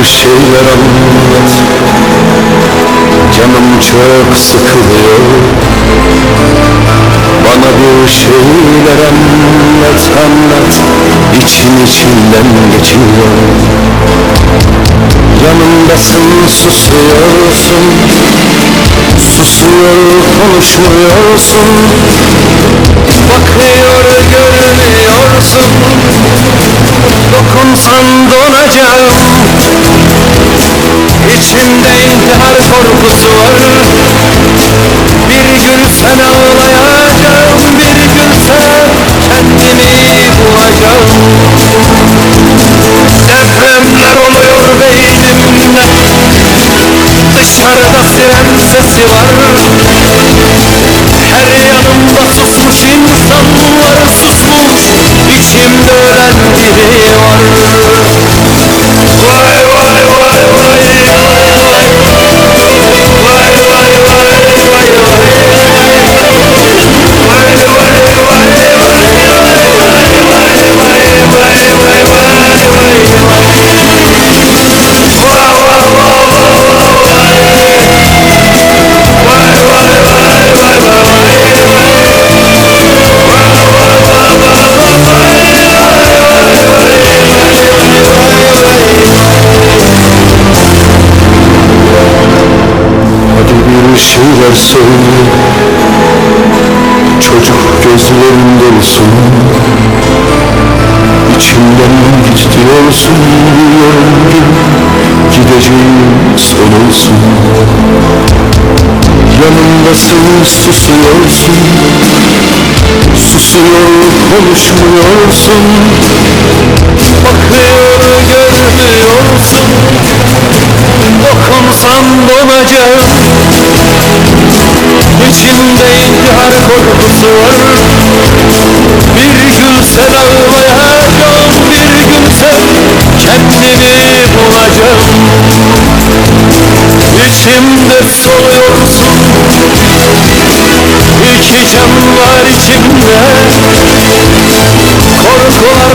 bir şeyler anlat Canım çok sıkılıyor. Bana bir şeyler anlat anlat. İçin içinden geçiyor. Yanımdasın susuyorsun. Susuyor konuşmuyorsun. Bakıyor görmüyorsun Dokunsan donacağım İçimde intihar korkusu var. Bir gülsen ağlayacağım Bir gülsen kendimi bulacağım Depremler oluyor beynimde Dışarıda siren sesi var bir şeyler söyle Çocuk gözlerin dolusun İçimden git diyorsun Biliyorum gideceğim son olsun Yanımdasın susuyorsun. Susuyor konuşmuyorsun. Bakıyor görmüyorsun. Dokunsam donacağım ne korkusu var Bir gün sen ağlayacaksın Bir gün sen kendini bulacaksın İçimde soluyorsun İki can var içimde. Korkular